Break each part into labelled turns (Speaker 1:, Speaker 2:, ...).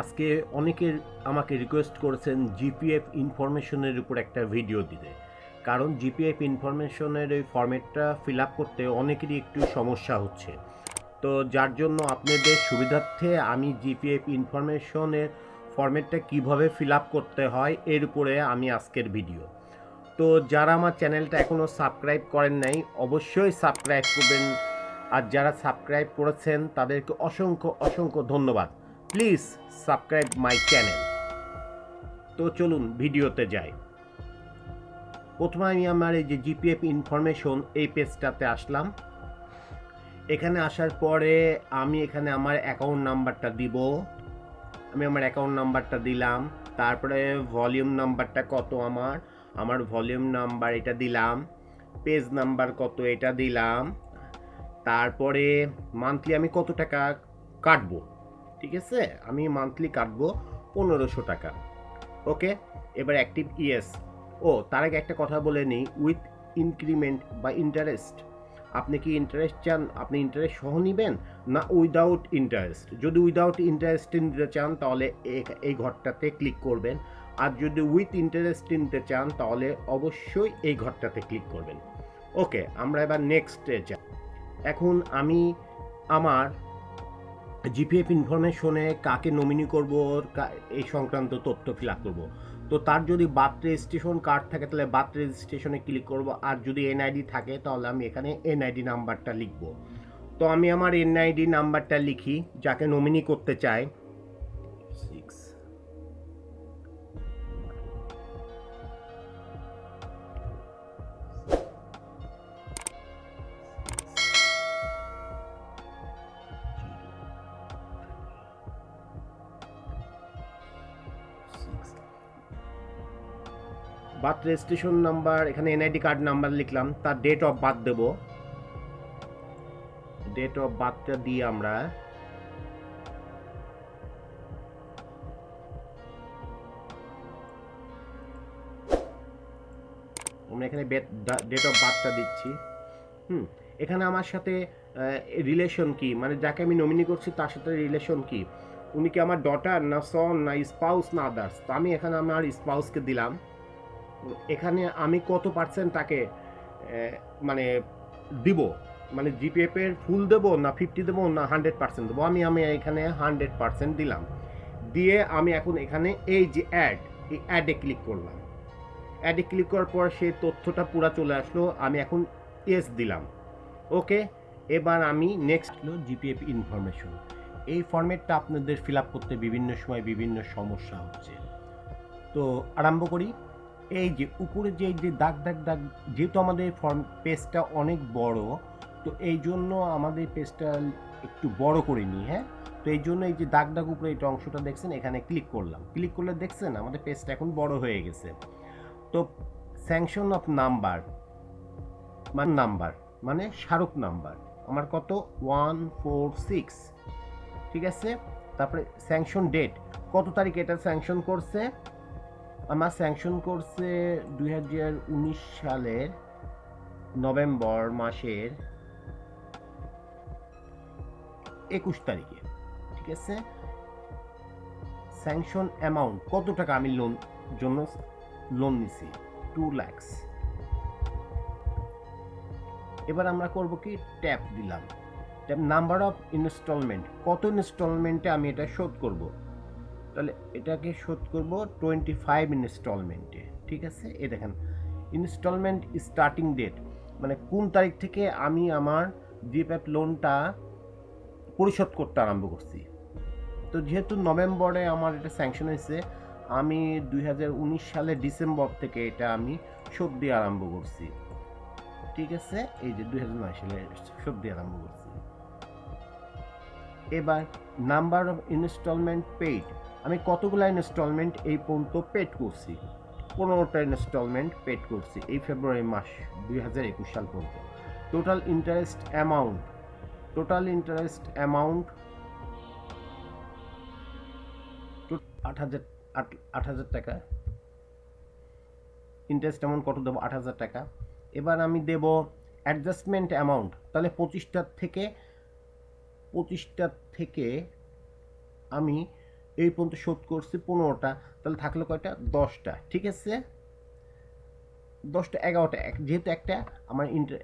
Speaker 1: আজকে অনেকের আমাকে রিকোয়েস্ট করেছেন জিপিএফ ইনফরমেশনের উপর একটা ভিডিও দিতে। কারণ জিপিএফ ইনফরমেশনের এই ফরম্যাটটা ফিল আপ করতে অনেকেরই একটু সমস্যা হচ্ছে। তো যার জন্য আপনাদের সুবিধার্থে আমি জিপিএফ ইনফরমেশনের ফরম্যাটটা কীভাবে ফিল আপ করতে হয়, এর উপরে আমি আজকের ভিডিও তো যারা আমার চ্যানেলটা এখনও সাবস্ক্রাইব করেন নাই, অবশ্যই সাবস্ক্রাইব করবেন। আর যারা সাবস্ক্রাইব করেছেন, তাদেরকে অসংখ্য অসংখ্য ধন্যবাদ। Please subscribe my channel. তো চলুন ভিডিওতে যাই। প্রথমে আমি আমার এই যে জিপিএফ ইনফরমেশন এই পেজটাতে আসলাম। এখানে আসার পরে আমি এখানে আমার অ্যাকাউন্ট নাম্বারটা দিব। আমি আমার অ্যাকাউন্ট নাম্বারটা দিলাম। তারপরে ভলিউম নাম্বারটা কত আমার? আমার ভলিউম নাম্বার এটা দিলাম। পেজ নাম্বার কত এটা দিলাম। তারপরে মান্থলি আমি কত টাকা কাটবো? ঠিক আছে? আমি মান্থলি কাটবো পনেরোশো টাকা। ওকে? এবার অ্যাক্টিভ ইয়েস ও, তার আগে একটা কথা বলে নিই। উইথ ইনক্রিমেন্ট বা ইন্টারেস্ট আপনি কি ইন্টারেস্ট চান? আপনি ইন্টারেস্ট সহ নেবেন না উইদাউট ইন্টারেস্ট যদি উইদাউট ইন্টারেস্ট নিতে চান, তাহলে এই ঘরটাতে ক্লিক করবেন। আর যদি উইথ ইন্টারেস্ট নিতে চান, তাহলে অবশ্যই এই ঘরটাতে ক্লিক করবেন। ওকে, আমরা এবার নেক্সটে যাই। এখন আমি আমার জিপিএফ ইনফরমেশনে কাকে নমিনি করব এই সংক্রান্ত তথ্য ফিল আপ করব। তো তার যদি বার্থ রেজিস্ট্রেশন কার্ড থাকে, তাহলে বার্থ রেজিস্ট্রেশনে ক্লিক করব। আর যদি এনআইডি থাকে, তাহলে আমি এখানে এনআইডি নাম্বারটা লিখব। তো আমি আমার এনআইডি নাম্বারটা লিখি, যাকে নমিনি করতে চাই বার্থ রেজিস্ট্রেশন নাম্বার, এখানে এনআইডি কার্ড নাম্বার লিখলাম, তার ডেট অফ বার্থ দেব। ডেট অফ বার্থটা দিয়ে আমরা। আমরা এখানে ডেট অফ বার্থটা দিচ্ছি। হুম, এখানে আমার সাথে রিলেশন কি? মানে যাকে আমি নমিনি করছি, তার সাথে রিলেশন কি? উনি কি আমার ডটার না সন না স্পাউস না আদার্স তো আমি এখানে আমার স্পাউসকে দিলাম। এখানে আমি কত পার্সেন্ট তাকে মানে দিব? মানে জিপিএফ এর ফুল দেবো না ফিফটি দেবো না হান্ড্রেড পার্সেন্ট দেবো? আমি আমি এখানে হান্ড্রেড পার্সেন্ট দিলাম। দিয়ে আমি এখন এখানে এই যে অ্যাড এই অ্যাডে ক্লিক করলাম। অ্যাডে ক্লিক করার পর সেই তথ্যটা পুরো চলে আসলো, আমি এখন এস দিলাম। ওকে এবার আমি নেক্সট হলো জিপিএফ ইনফরমেশন এই ফর্মেটটা আপনাদের ফিল আপ করতে বিভিন্ন সময় বিভিন্ন সমস্যা হচ্ছে। তো আরম্ভ করি। এই যে উপরে যে এই যে দাগ দাগ দাগ, যেহেতু আমাদের ফর্ম পেজটা অনেক বড়, তো এই জন্য আমাদের পেজটা একটু বড় করে নিই হ্যাঁ? তো এই জন্য এই যে দাগ দাগ উপরে এই অংশটা দেখছেন, এখানে ক্লিক করলাম। ক্লিক করলে দেখছেন আমাদের পেজটা এখন বড় হয়ে গেছে। তো স্যাংশন অফ নাম্বার মানে নাম্বার মানে স্মারক নাম্বার আমার কত? ওয়ান ফোর সিক্স ঠিক আছে? তারপরে স্যাংশন ডেট কত তারিখ এটা স্যাংশন করছে? আমার স্যাংশন করছে দুই হাজার উনিশ সালের নভেম্বর মাসের একুশ তারিখে, ঠিক আছে? স্যাংশন অ্যামাউন্ট কত টাকা আমি লোন জন্য লোন নিছি? টু ল্যাক্স এবার আমরা করব কি? ট্যাপ দিলাম। ট্যাপ নাম্বার অফ ইনস্টলমেন্ট কত ইনস্টলমেন্টে আমি এটা শোধ করব? তাহলে এটাকে শোধ করব টোয়েন্টি ফাইভ ইনস্টলমেন্টে ঠিক আছে? এ দেখেন ইনস্টলমেন্ট স্টার্টিং ডেট মানে কোন তারিখ থেকে আমি আমার জিপ্যাপ লোনটা পরিশোধ করতে আরম্ভ করছি। তো যেহেতু নভেম্বরে আমার এটা স্যাংশন হয়েছে, আমি দুই সালের ডিসেম্বর থেকে এটা আমি শোধ দিয়ে আরম্ভ করছি। ঠিক আছে? এই যে দু হাজার নয় সালে শোধ দিয়ে আরম্ভ করছি। এবার নাম্বার অফ ইনস্টলমেন্ট পেইড আমি কতগুলো ইনস্টলমেন্ট এই পর্যন্ত পেড করছি? পনেরোটা ইনস্টলমেন্ট পেড করছি এই ফেব্রুয়ারি মাস দুই হাজার একুশ সাল পর্যন্ত। Total interest amount total interest amount আট হাজার আট হাজার টাকা। ইন্টারেস্ট অ্যামাউন্ট কত দেবো? আট হাজার টাকা। এবার আমি দেব অ্যাডজাস্টমেন্ট অ্যামাউন্ট তাহলে পঁচিশটার থেকে পঁচিশটার থেকে আমি এই পর্যন্ত শোধ করছি পনেরোটা, তাহলে থাকল কয়টা? দশটা, ঠিক আছে? দশটা, এগারোটা যেহেতু একটা, আমার ইন্টার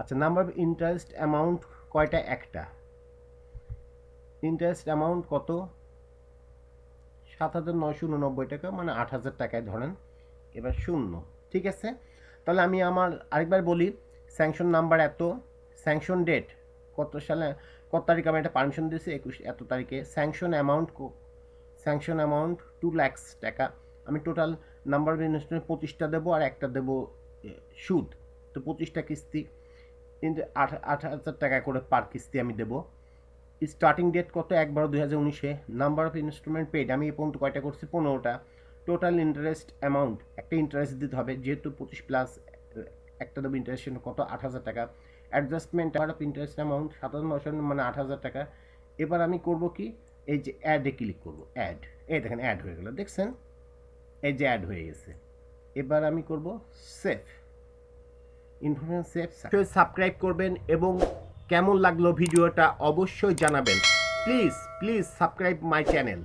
Speaker 1: আচ্ছা নাম্বার অফ ইন্টারেস্ট অ্যামাউন্ট কয়টা? একটা। ইন্টারেস্ট অ্যামাউন্ট কত? সাত হাজার নয়শো উননব্বই টাকা মানে আট হাজার টাকায় ধরেন। এবার শূন্য, ঠিক আছে? তাহলে আমি আমার আরেকবার বলি স্যাংশন নাম্বার এত স্যাংশন ডেট কত সালে? কত তারিখে আমি একটা পারমিশন দিয়েছি? একুশ, এত তারিখে। Sanction amount sanction amount two lakhs টাকা। আমি টোটাল নাম্বার অফ ইনভেস্টমেন্ট পঁচিশটা দেবো আর একটা দেবো সুদ। তো পঁচিশটা কিস্তি। আট আট হাজার টাকা করে পার কিস্তি আমি দেবো। স্টার্টিং ডেট কত? এক বারো দুই হাজার উনিশে। নাম্বার অফ ইনস্টলমেন্ট পেড আমি এই পর্যন্ত কয়টা করছি? পনেরোটা। টোটাল ইন্টারেস্ট অ্যামাউন্ট একটা ইন্টারেস্ট দিতে হবে। যেহেতু পঁচিশ প্লাস একটা দেবো ইন্টারেস্ট কত? আট হাজার টাকা। অ্যাডজাস্টমেন্ট অফ ইন্টারেস্ট অ্যামাউন্ট সাত হাজার নশো মানে আট হাজার টাকা। এবার আমি করব কি? এই যে অ্যাডে ক্লিক করব। অ্যাড এই দেখেন অ্যাড হয়ে গেল। দেখছেন? এই যে অ্যাড হয়ে গেছে। এবার আমি করব সেফ ইনফরমেশন সেফ সাবস্ক্রাইব করবেন এবং কেমন লাগল ভিডিওটা অবশ্যই জানাবেন। Please please subscribe my channel